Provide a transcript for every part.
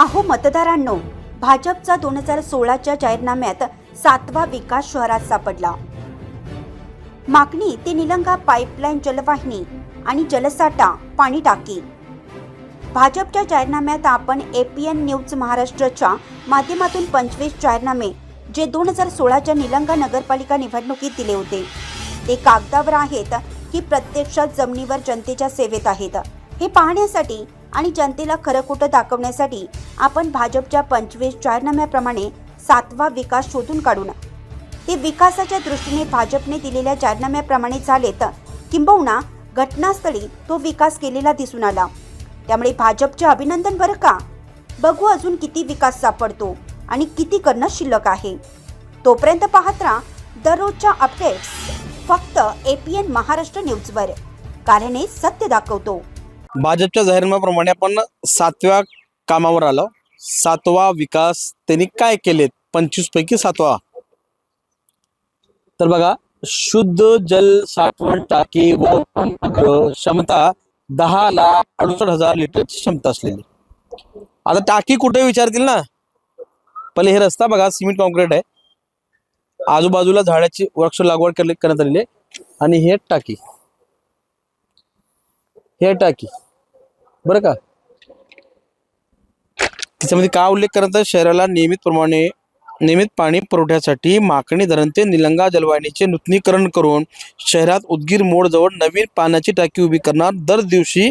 अहो मतदारांनो भाजपचा दोन हजार सोळाच्या जाहीरनाम्यात सातवा विकास शहरात सापडला. मागणी ते निलंगा पाईपलाईन जलवाहिनी आणि जलसाठा पाणी टाकी. भाजपच्या जाहीरनाम्यात आपण एपीएन न्यूज महाराष्ट्राच्या माध्यमातून पंचवीस जाहीरनामे जे दोन हजार सोळाच्या निलंगा नगरपालिका निवडणुकीत दिले होते. ते कागदावर आहेत की प्रत्यक्षात जमिनीवर जनतेच्या सेवेत आहेत. हे पाहण्यासाठी आणि जनतेला खरं खोटं दाखवण्यासाठी आपण भाजपच्या पंचवीस जाहीरनाम्याप्रमाणे सातवा विकास शोधून काढून ते विकासाच्या दृष्टीने भाजपने दिलेल्या जाहीरनाम्याप्रमाणे झालेत किंबहुना घटनास्थळी तो विकास केलेला दिसून आला. त्यामुळे भाजपचे अभिनंदन बरं का? बघू अजून किती विकास सापडतो आणि किती करणं शिल्लक आहे. तोपर्यंत पाहत राहा दररोजच्या अपडेट्स फक्त एपीएन महाराष्ट्र न्यूजवर कारण हे सत्य दाखवतो. भाजपच्या जाहीरनाम्याप्रमाणे आपण सातव्या कामावर आलो. सातवा विकास त्यांनी काय केलेत? पंचवीस पैकी सातवा. तर बघा शुद्ध जल साठवण टाकी व क्षमता दहा लाख अडुसष्ट हजार लिटरची क्षमता असलेली. आता टाकी कुठे विचारतील ना? पहिले हे रस्ता बघा सिमेंट कॉन्क्रीट आहे. आजूबाजूला झाडाची वृक्ष लागवड करण्यात आलेली आहे. आणि हे टाकी. हे टाकी. बरं का? त्याच्यामध्ये का उल्लेख करत शहराला नियमितप्रमाणे नियमित पाणी पुरवठ्यासाठी माकणी धरण ते निलंगा जलवाहिनीचे नूतनीकरण करून शहरात उदगीर मोडजवळ नवीन पाण्याची टाकी उभी करणार. दर दिवशी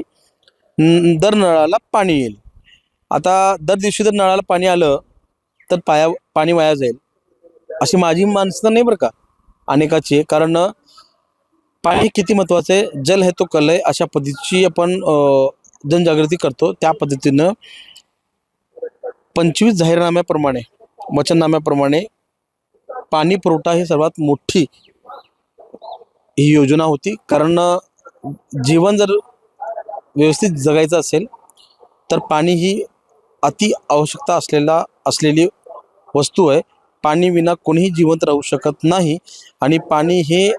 दर नळाला पाणी येईल. आता दर दिवशी जर नळाला पाणी आलं तर पाया पाणी वाया जाईल. अशी माझी माणसं नाही बरं का? अनेकाची. कारण पाणी किती महत्वाचं आहे? जल हे तो कल आहे अशा पद्धतीची आपण जनजागृती करतो. त्या पद्धतीनं पंचवीस जाहीरनाम्याप्रमाणे वचननाम्याप्रमाणे पाणी पुरवठा ही सर्वात मोठी ही योजना होती. कारण जीवन जर व्यवस्थित जगायचं असेल तर पाणी ही अति आवश्यकता असलेला असलेली वस्तू आहे. पाणी विना कोणीही जिवंत राहू शकत नाही. आणि पाणी हे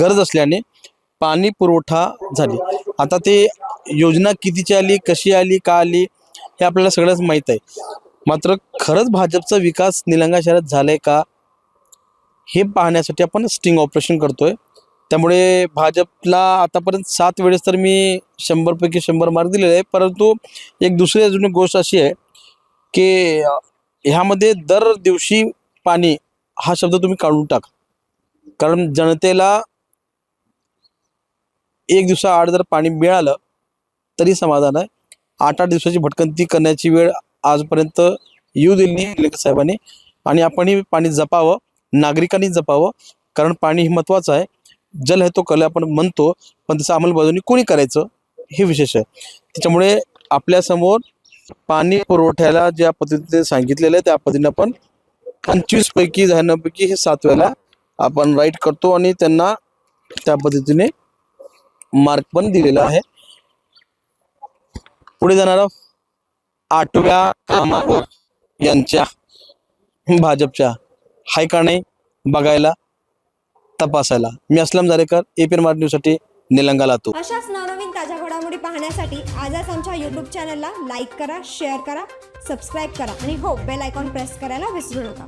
गरज असल्याने पाणी पुरवठा झाली. आता ते योजना कितीची आली कशी आली का आली हे आपल्याला सगळंच माहीत आहे. मात्र खरंच भाजपचा विकास निलंगा शहरात झालाय का हे पाहण्यासाठी आपण स्टिंग ऑपरेशन करतोय. त्यामुळे भाजपला आतापर्यंत सात वेळेस तर मी शंभरपैकी शंभर मार्क दिलेले आहे परंतु एक दुसरी अजून गोष्ट अशी आहे की ह्यामध्ये दर दिवशी पाणी हा शब्द तुम्ही काढून टाका. कारण जनतेला एक दिवसाआड जर पाणी मिळालं तरी समाधान आहे. आठ आठ दिवसाची भटकंती करण्याची वेळ आजपर्यंत येऊ दिली नाही साहेबांनी. आणि आपणही पाणी जपावं नागरिकांनी जपावं कारण पाणी हे महत्वाचं आहे. जल हे तो कल आपण म्हणतो पण त्याचं अंमलबजावणी कोणी करायचं हे विशेष आहे. त्याच्यामुळे आपल्यासमोर पाणी पुरवठ्याला ज्या पद्धतीने सांगितलेलं आहे त्या पद्धतीने आपण पंचवीस पैकी जाहिरांपैकी हे सातव्याला आपण राईट करतो आणि त्यांना त्या पद्धतीने मार्क पण दिलेला आहे. पुढे जाणार आठव्या कामावर यांच्या भाजपच्या. हाय का नाही? बघायला तपासायला. मी असलम जारेकर एपीएन मार्ट न्यूजसाठी निलंगा लातो अशाच नवनवीन ताज्या घडामोडी पाहण्यासाठी आजच आमच्या युट्यूब चॅनलला लाईक करा शेअर करा सबस्क्राईब करा आणि हो बेल आयकॉन प्रेस करायला विसरू नका.